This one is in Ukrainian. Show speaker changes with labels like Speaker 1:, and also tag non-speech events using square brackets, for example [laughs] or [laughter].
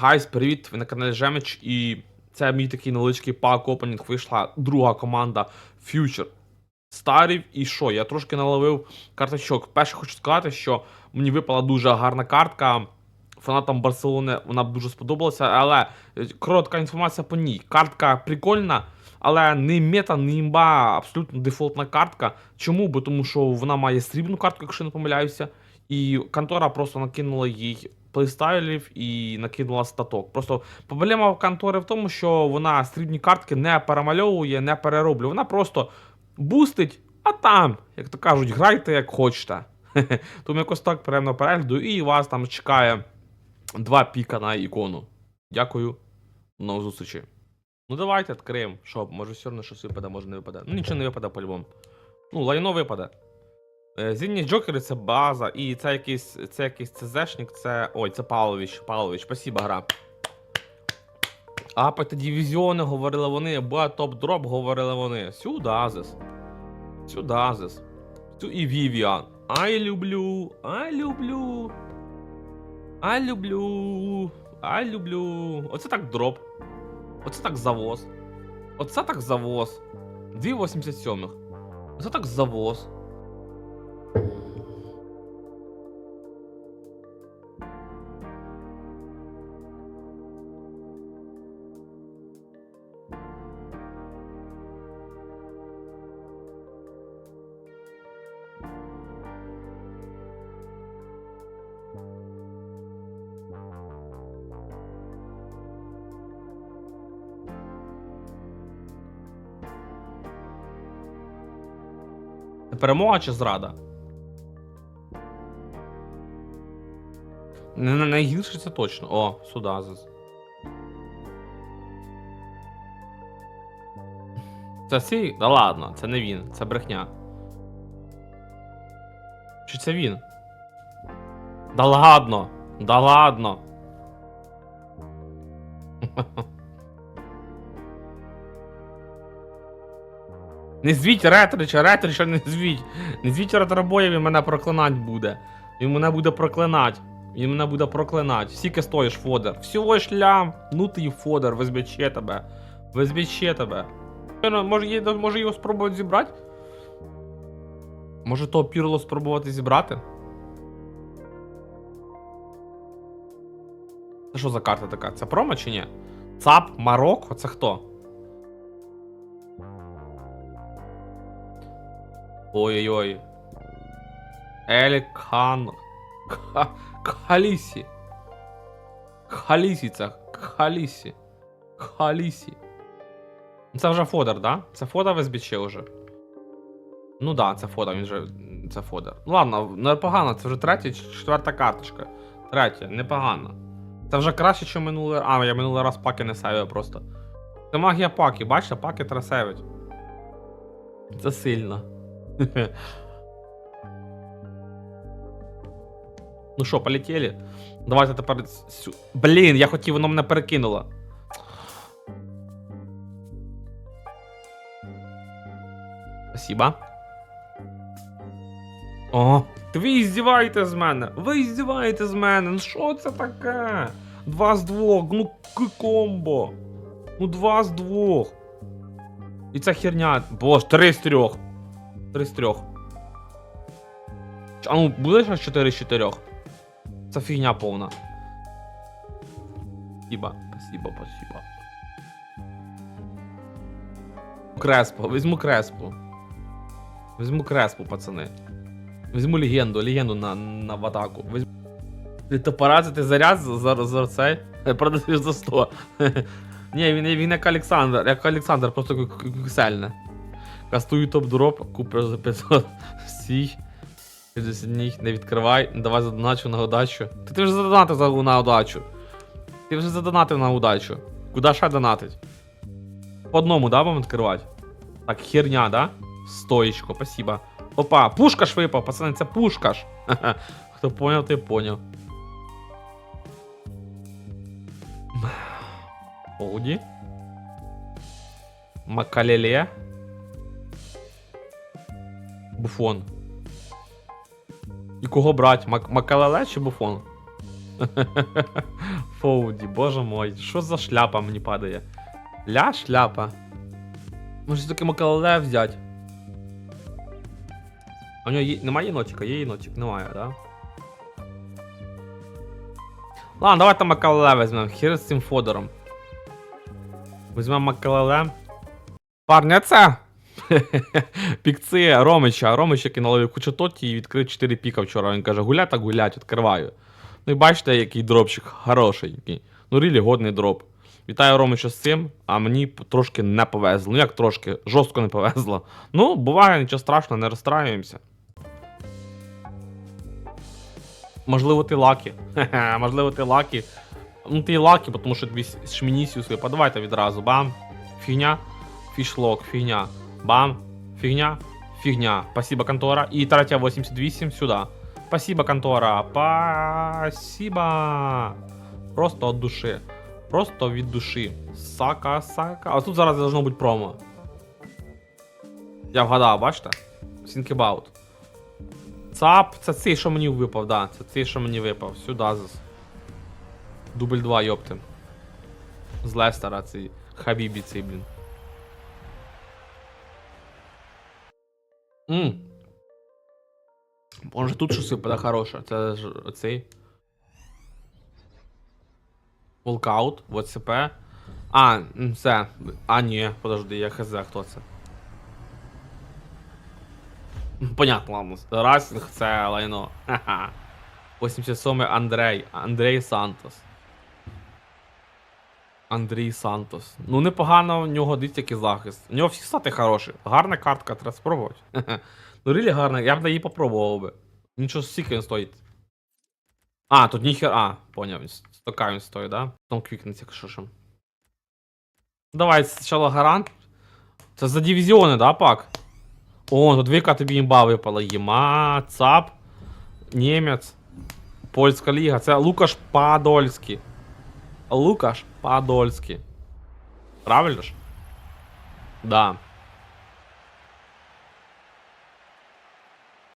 Speaker 1: Гайс, привіт! Ви на каналі Жемич, і це мій такий невеличкий пак опенінг. Вийшла друга команда Future Старів. І що? Я трошки наловив карточок. Перше хочу сказати, що мені випала дуже гарна картка. Фанатам Барселони вона б дуже сподобалася, але е, коротка інформація по ній. Картка прикольна, але не мета, не імба, абсолютно дефолтна картка. Чому? Бо тому що вона має срібну картку, якщо не помиляюся. І контора просто накинула їй плейстайлів і накинула статок. Просто проблема в контори в тому, що вона срібні картки не перемальовує, не перероблює. Вона просто бустить, а там, як то кажуть, грайте як хочете. [laughs] Тому якось так приємно перегляду, і вас там чекає два піка на ікону. Дякую. До зустрічі. Ну давайте відкриємо. Що, може все одно щось випаде, може не випаде. Ну нічого не випаде по-любому. Ну, лайно випаде. Е, Зінні Джокери це база, і це якийсь це якийсь ЦЗшник, це. Ой, це Павлович. Павлович, спасибо, гра. Апати дивізіони, говорили вони, ба топ-дроп, говорили вони. Сюдазис. Сюдазис. Сю і Вівіан. Ай люблю, ай люблю. Ай люблю. Ай люблю. Оце так дроп. Оце так завоз. Оце так завоз. 2,87. Оце так завоз. Це перемога чи зрада? Не, не найгірше це точно. О, Судазис. Це сі? Да ладно, це не він, це брехня. Чи це він? Да ладно! Да ладно! [laughs] Не звіть Ретрича, Ретрича не звіть. Не звіть ретробоя, він мене проклинать буде. Він мене буде проклинать. Він мене буде проклинать. Скільки стоїш фодер? Всього ж лям. Ну ти фодер, визбіче тебе. Визбіче тебе. Ну, Може, може його спробувати зібрати? Може того пірло спробувати зібрати? Це що за карта така? Це промо чи ні? ЦАП, Марокко? Це хто? Ой-ой-ой. Елькан. Ка- Халісі. Халісі це. Халісі. Халісі. Це вже Фодор, да? Це Фодор в СБЧ вже. Ну да, це Фодор, він же. Це Фодор. Ну ладно, непогано, це вже третя чи четверта карточка. Третя, непогано. Це вже краще, ніж минулий А, я минулий раз паки не сейвив просто. Це магія паки, бачите, паки треба сейвить. Це сильно. Ну що, полетіли? Давайте тепер. сю- Блін, я хотів, воно мене перекинуло. Спасибо. О, ви здіваєте з мене. Ви здіваєте з мене. Ну що це таке? Два з двох, ну комбо. Ну два з двох. І ця херня. Боже, три з трьох. Три з трьох. А ну, буде ще 4 з 4? Це фігня повна. Спасибо, спасибо, спасибо. Креспо, візьму креспу. Візьму креспу, пацани. Візьму легенду, легенду на, на в атаку. Візьму. Ти заряд за, за, цей? Продаєш за 100. [laughs] Ні, він, він як Олександр, як Олександр, просто кисельне. Кастую топ-дроп, куплю за 500. Сій. 50 днів, не відкривай, давай задоначу на удачу. Ти, ти вже задонатив за, на удачу. Ти вже задонатив на удачу. Куда ще донатить? По одному, да, будемо відкривати? Так, херня, да? Стоїчко, спасибо. Опа, пушкаш випав, пацани, це пушкаш. Ха-ха. [laughs] Хто поняв, той поняв. Оуді. Макалеле. Буфон. І кого брать? Мак Макалеле чи Буфон? [laughs] Фоуді, боже мой, що за шляпа мені падає? Ля шляпа. Може таки Макалеле взять. А у нього є... немає єнотика? Є єнотик? Немає, да? Ладно, давайте Макалеле візьмемо. Хір з цим Фодором. Візьмемо Макалеле. Парня, це! Пікці Ромича. Ромич, який наловив кучу тоті і відкрив 4 піка вчора. Він каже, гулять так гулять, відкриваю. Ну і бачите, який дропчик хорошенький. Ну, рілі годний дроп. Вітаю Ромича з цим, а мені трошки не повезло. Ну як трошки, жорстко не повезло. Ну, буває, нічого страшного, не розстраюємося. Можливо, ти лакі. [laughs] Можливо, ти лакі. Ну, ти лакі, тому що тобі з Шмінісіус випав. Давайте відразу. Бам. Фігня. Фішлок, фігня. Бам. Фігня. Фігня. Спасибо, контора. І третя 88 сюди. Спасибо, контора. Спасибо. Просто від душі. Просто від душі. Сака, сака. А тут зараз должно бути промо. Я вгадав, бачите? Think about. Цап, це цей, що мені випав, да. Це цей, що мені випав. Сюди. Дубль 2, йопти. З Лестера цей. Хабібі цей, блін. Мм. Може тут щось випаде хороше. Це ж оцей. Волкаут, ВЦП. А, м, це. А, ні, подожди, я хз, хто це. Понятно, ладно. Расінг це лайно. Ха-ха. 87 Андрей. Андрей Сантос. Андрій Сантос. Ну, непогано у нього дивіться який захист. У нього всі стати хороші. Гарна картка, треба спробувати. [laughs] Ну, рілі гарна, я б її попробував би. Нічого стільки він стоїть. А, тут ніхер. А, поняв, він стока він стоїть, да? Там квікнеться, якщо. Давай спочатку гарант. Це за дивізіони, да, пак? О, тут віка тобі імба випала. Єма, ЦАП, Німець, Польська ліга. Це Лукаш Падольський. Лукаш Падольський. Правильно ж? Да.